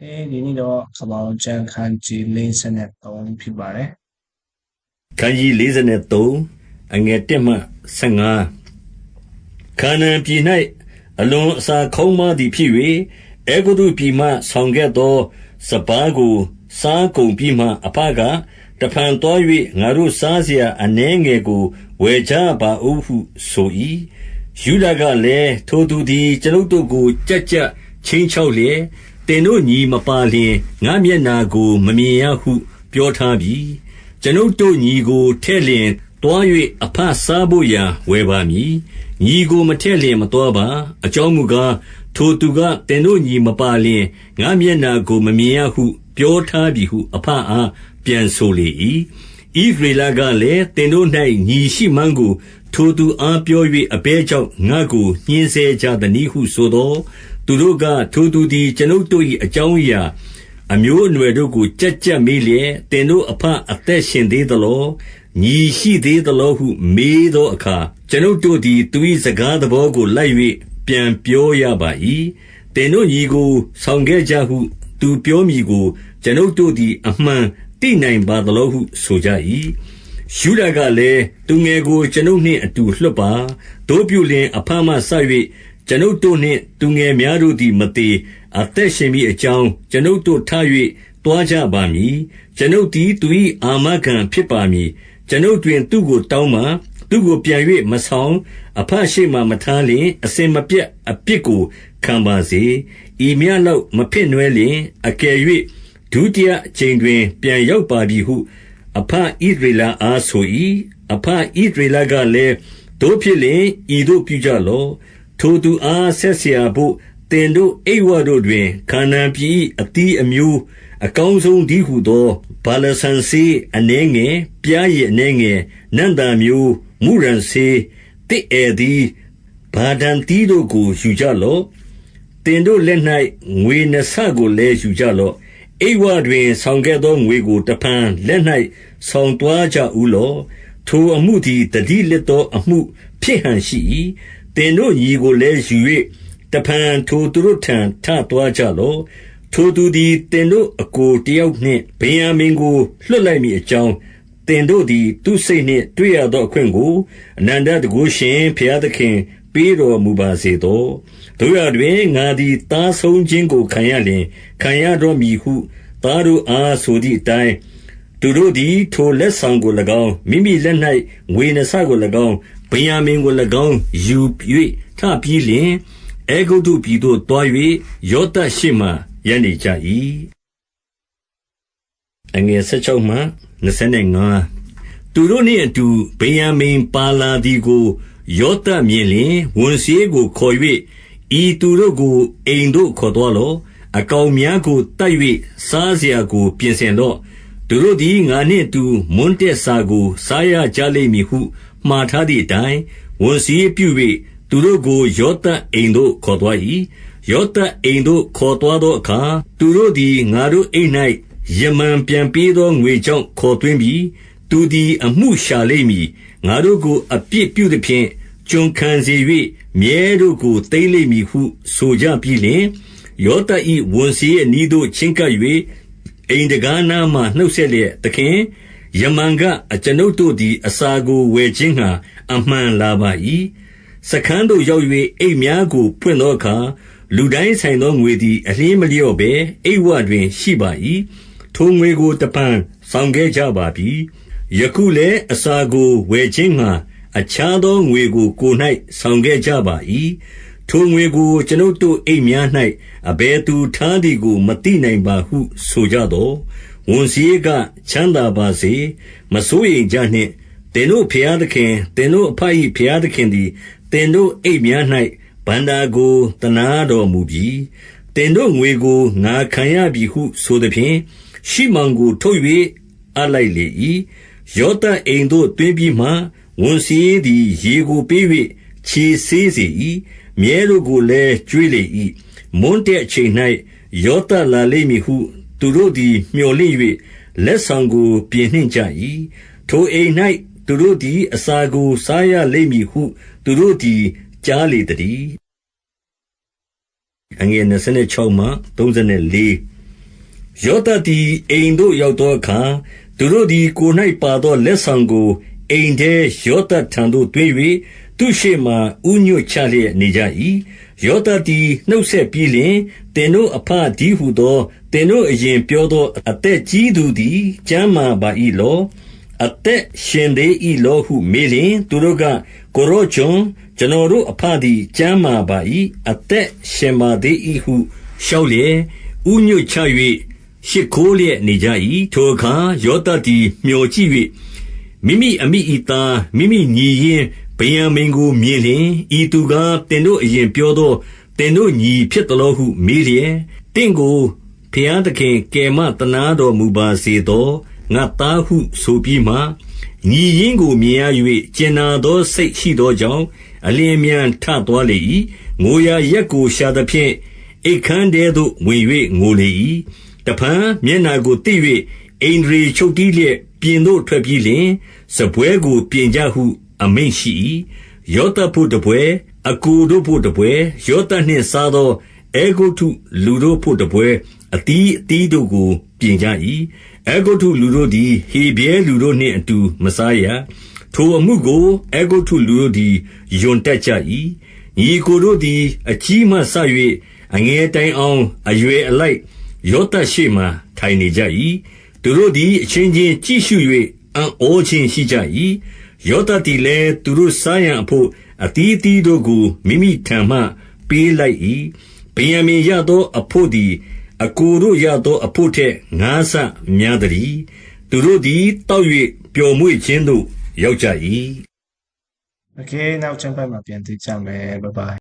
အေးဒီနေ့တော့ကမ္ဘာလုံးကျန်ခန်းကြီး53ဖြစ်ပါတယ် ခန်းကြီး43အငယ်1မှ15ခါနန်ပြည်၌အလွန်အစာခေါင်းမသည်ဖြစ်၍အေဂုတုပြည်မှဆောင်ခဲ့သောစပားကိုစားကုန်ပြီးမှအဖကတဖန်တော်၍ငါတို့စားเสียအနှဲငယ်ကိုဝယ်ကြပါဦးဟုဆို၏ယူဒကလည်းထိုသူသည်ကျွန်ုပ်တို့ကိုကြက်ကြက်ချင်းချောက်လျက် တင်တို့ညီမပါလျင် ငါမျက်နာကို မမြင်ရဟု ပြောထားပြီ ကျွန်ုပ်တို့ညီကိုထဲ့လျင်တွား၍အဖစားဖို့ရာ ဝယ်ပါမည် ညီကို မထဲ့လျင်မတော်ပါ အကြောင်းမူကား ထိုသူကတင်တို့ညီမပါလျင် ငါမျက်နာကို မမြင်ရဟု ပြောထားပြီဟုအဖအား ပြန်ဆိုလေ၏ဣသရေလကလည်းတင်တို့၌ညီရှိမှန်းကို ထိုသူအားပြော၍အဘဲကြောင့် ငါကို ညှင်းဆဲကြသည်ဟုဆိုသော သူတို့က ထိုသူသည် ကျွန်ုပ်တို့၏အကြောင်းအရာ အမျိုးအနွယ်တို့ကိုကြက်ကြက်မေးလျက်တင်တို့အဖအသက်ရှင်သေးသလော ညီရှိသေးသလောဟု မေးသောအခါ ကျွန်ုပ်တို့သည် သူ၏စကားသဘောကို လိုက်၍ပြန်ပြောရပါ၏တင်တို့ညီကို ဆောင်ခဲ့ကြဟု သူပြောမိကို ကျွန်ုပ်တို့သည် အမှန်သိနိုင်ပါသလောဟု ဆိုကြ၏ယူဒကလည်း သူငယ်ကို ကျွန်ုပ်နှင့်အတူ လွှတ်ပါတို့ပြုလင်အဖမှဆ၍ ကျွန်ုပ်တို့နှင့် သူငယ်များတို့သည် မသေးအသက်ရှင်မိအကြောင်း ကျွန်ုပ်တို့ထား၍တွားကြပါမည် ကျွန်ုပ်သည် သူ၏အာမခံဖြစ်ပါမည် ကျွန်ုပ်တွင် သူကိုတောင်းမှသူကိုပြန်၍မဆောင်အဖရှိမှမထားလျင် အစင်မပြတ် အပြစ်ကိုခံပါစေ ဤမြလောက် မဖြစ်နွယ်လျင် အကယ်၍ဒုတိယအချိန်တွင် ပြန်ရောက်ပါပြီဟုအဖဣဒရေလအား ဆို၏အဖဣဒရေလကလည်းတို့ဖြစ်လင်ဤတို့ပြုကြလော့ ထိုသူအား ဆက်စရာဘို့ သင်တို့အိတ်ဝတို့တွင် ခါနာန်ပြည်၏အသီးအမျိုး အကောင်းဆုံးတည်းဟူသော ဗာလစံစေးအနည်းငယ်၊ပျားရည်အနည်းငယ်၊နံ့သာမျိုး၊မုရန်စေး၊သစ်ဧည့်သီး၊ဘာတံသီးတို့ကို ယူကြလော့။သင်တို့လက်၌ငွေနှစ်ဆကိုလည်း ယူကြလော့။အိတ်ဝတွင် ဆောင်ခဲ့သောငွေကို တဖန်လက်၌ဆောင်သွားကြဦးလော့။ထိုအမှုသည် သတိလစ်သောအမှု ဖြစ်ဟန်ရှိ၏။တင်တို့ညီကိုလည်းယူ၍တဖန်ထိုသူတို့ထံ ထသွားကြလော့ ထိုသူသည်တင်တို့အကိုတယောက်နှင့် ဗင်ယာမင်ကို လွှတ်လိုက်မိအကြောင်းတင်တို့သည် သူစိတ်နှင့် တွေ့ရသောအခွင့်ကို အနန္တတကုရှင်ဖျားသခင် ပေးတော်မူပါစေသောတို့ရတွင် ငါသည်တားဆုံးခြင်းကို ခံရလျင် ခံရတော်မူဟု သားတို့အား ဆိုသည့်အတိုင်း သူတို့သည် ထိုလက်ဆောင်ကို၎င်း မိမိလက်၌ငွေနှဆကို၎င်း ဗင်္ယာမိန်ကို၎င်း ယူ၍ထပြီးလျှင်၊အဲဂုတ္တုပြည်သို့သွား၍ယောသပ်ရှေ့မှာ ရပ်နေကြ၏။သူတို့နှင့်အတူ ဗင်္ယာမိန်ပါလာသည်ကို ယောသပ်မြင်လျှင်၊ဝန်စာရေးကိုခေါ်၍ဤသူတို့ကို အိမ်သို့ ခေါ်သွားလော့။အကောင်များကို သတ်၍စားစရာကို ပြင်ဆင်လော့။သူတို့သည် ငါနှင့်အတူ မွန်းတည့်စာကို စားရကြလိမ့်မည်ဟု မှားထားသည့်အတိုင်း ဝန်စည်းပြု၍သူတို့ကို ယောသပ်အိမ်သို့ ခေါ်သွား၏ယောသပ်အိမ်သို့ ခေါ်သွားသောအခါ သူတို့သည် ငါတို့အိမ်၌ယမန်ပြန်ပေးသောငွေကြောင့် ခေါ်သွင်းပြီးသူသည် အမှုရှာလိမ့်မည် ငါတို့ကို အပြစ်ပြုသည်ဖြင့် ကျွန်ခံစေ၍မြဲတို့ကို သိမ့်လိမ့်မည်ဟု ဆိုကြပြီးလျှင် ယောသပ်၏ဝန်စည်းအနီးသို့ ချင်းကပ်၍အိမ်တကားနားမှနှုတ်ဆက်လျက် သခင် ယမန်ကအကျွန်ုပ်တို့သည် အစာကိုဝယ်ခြင်းငှာအမှန်လာပါ၏စခန်းသို့ရောက်၍အိတ်များကို ဖွင့်သောအခါ လူတိုင်းဆိုင်သောငွေသည် အလျင်းမလျော့ဘဲ အိတ်ဝတွင် ရှိပါ၏ထိုငွေကိုတပံဆောင်ခဲ့ကြပါပြီ ယခုလည်း အစာကိုဝယ်ခြင်းငှာအခြားသောငွေကို ကို၌ဆောင်ခဲ့ကြပါ၏ထိုငွေကိုကျွန်ုပ်တို့အိတ်များ၌အဘယ်သူထားသည်ကို မသိနိုင်ပါဟု ဆိုကြတော့ ဝန်စည်းကချမ်းသာပါစေ မစိုးရိမ်ကြနှင့်တင်တို့ဖျားသခင်တင်တို့အဖ၏ဖျားသခင်သည်တင်တို့အိတ်များ၌ဗန္တာကိုတနာတော်မူပြီးတင်တို့ငွေကို ငါခံရပြီဟု ဆိုသည်ဖြင့် ရှိမောင်ကို ထုတ်၍အလိုက်လေ၏ယောသအိမ်သို့တွင်ပြီးမှ ဝန်စည်းသည် ရေကိုပေး၍ခြေဆေးစေ၏မြဲတို့ကိုလည်း ကျွေးလေ၏မွန်းတဲ့အချိန်၌ယောသလာလိမ့်မည်ဟု သူတို့သည်မျှော်လင့်၍လက်ဆောင်ကို ပြင်နှင့်ကြ၏ထိုအိမ်၌သူတို့သည် အစာကို စားရလိမ့်မည်ဟု သူတို့သည် ကြားလေသတည်း။26 ယောသပ်သည် အိမ်သို့ရောက်သောအခါ သူတို့သည် ကိုယ်၌ပါသော လက်ဆောင်ကို အိမ်ထဲယောသပ်ထံသို့ သွင်း၍သူရှေ့မှဥညွတ်ချလျက်နေကြ၏ ယောသပ်သည် နှုတ်ဆက်ပြီးလျှင်တင်တို့အဖဒီဟုသောတင်တို့အရင်ပြောသော အသက်ကြီးသူသည် ကျမ်းမာပါ၏လော အသက်ရှင်သေး၏လောဟု မေးလျင် သူတို့က ကိုရောကျွန် ကျွန်တော်တို့အဖသည် ကျမ်းမာပါ၏အသက်ရှင်ပါသေး၏ဟု လျှောက်လျက်ဥညွတ်ချ၍ရှ िख ိုးလျက်နေကြ၏ထိုအခါ ယောသတ်သည်မျှော်ကြည့်၍မိမိအမိဤသား မိမိညီရင် ဗယံမင်ကိုမြင်လျင် ဤသူကားတင်တို့အရင်ပြောသောတင်တို့ညီဖြစ်သလောဟု မေးလျက်တင့်ကိုဖျားသခင် ကယ်မတနာတော်မူပါစေသော ငါသားဟုဆိုပြီးမှ ညီရင်းကိုမြင်ရ၍ကျင်နာသော စိတ်ရှိသောကြောင့် အလင်းမြန်ထသွားလေ၏ငိုရာရက်ကို ရှာသဖြင့် အိတ်ခမ်းတဲသို့ ဝင်၍ငိုလေ၏တဖန် မျက်နာကိုတိ၍အိန္ဒြေချုပ်တီးလျက် ပြင်သို့ထွက်ပြီးလျှင်စပွဲကို ပြင်ကြဟု အမိန့်ရှိ၏ယောသပ်ဖို့တပွဲအကူတို့ဖို့တပွဲ ယောသပ်နှင့်စားသောအေဂုတ်ထုလူတို့ဖို့တပွဲအတီးအတီးတို့ကို ပြင်ကြ၏အေဂုတ်ထုလူတို့သည် ဟေဘဲလူတို့နှင့်အတူ မစားရ ထိုအမှုကိုအေဂုတ်ထုလူတို့သည်ယွန်တက်ကြ၏ညီကိုတို့သည် အကြီးမှဆ၍အငယ်တိုင်အောင် အရွယ်အလိုက် ယောသပ်ရှိမှထိုင်နေကြ၏သူတို့သည် အချင်းချင်းကြည့်ရှု၍အံ့ဩခြင်းရှိကြ၏ ယောသပ်သည်လည်း သူတို့စားရန်အဖို့အတီးအတီးတို့ကို မိမိထံမှ ပေးလိုက်၏ဗင်ယမင်ရသောအဖို့သည်အကိုတို့ရသောအဖို့ထက် ငါးဆများသည်သူတို့သည်တောက်၍ပျော်မွေ့ခြင်းသို့ ရောက်ကြ၏ Okay နောက်ကျမ်းပတ်မှာ ပြန်သိကြမယ် bye bye